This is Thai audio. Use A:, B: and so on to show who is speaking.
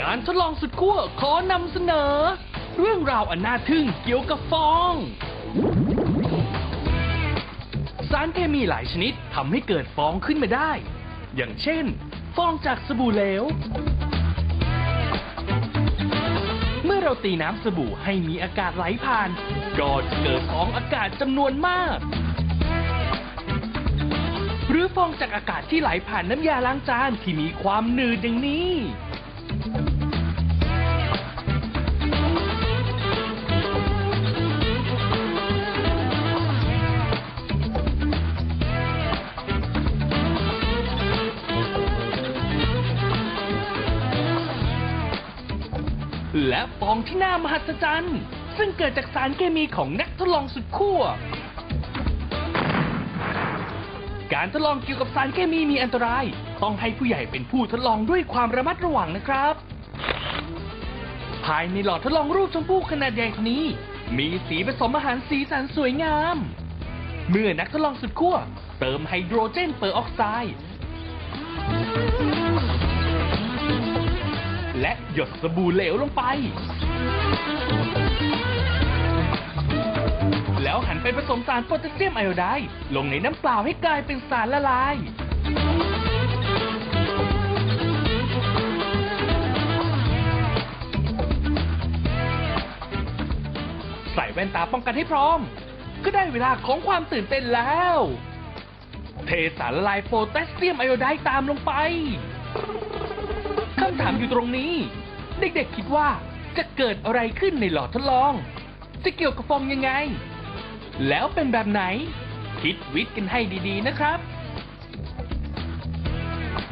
A: การทดลองสุดขั้วขอนำเสนอ เรื่องราวอันน่าทึ่งเกี่ยวกับฟอง สารเคมีหลายชนิดทำให้เกิดฟองขึ้นมาได้ อย่างเช่น ฟองจากสบู่เหลว เมื่อเราตีน้ำสบู่ให้มีอากาศไหลผ่าน ก็จะเกิดฟองอากาศจำนวนมาก หรือฟองจากอากาศที่ไหลผ่านน้ำยาล้างจานที่มีความหนืดอย่างนี้ และฟองที่น่ามหัศจรรย์ ซึ่งเกิดจากสารเคมีของนักทดลองสุดขั้วการทดลองเกี่ยวกับสารเคมีมีอันตราย ต้องให้ผู้ใหญ่เป็นผู้ทดลองด้วยความระมัดระวังนะครับ ภายในหลอดทดลองรูปชมพู่ขนาดใหญ่นี้ มีสีผสมอาหารสีสันสวยงาม เมื่อนักทดลองสุดขั้วเติมไฮโดรเจนเปอร์ออกไซด์ และหยดสบู่เหลวลงไป แล้วหันไปผสมสารโพแทสเซียมไอโอไดด์ลงในน้ำเปล่าให้กลายเป็นสารละลาย ใส่แว่นตาป้องกันให้พร้อม ก็ได้เวลาของความตื่นเต้นแล้ว เทสารละลายโพแทสเซียมไอโอไดด์ตามลงไป คำถามอยู่ตรงนี้ เด็กๆคิดว่าจะเกิดอะไรขึ้นในหลอดทดลอง จะเกี่ยวกับฟองยังไง แล้วเป็นแบบไหน คิดวิทย์กันให้ดีๆนะครับ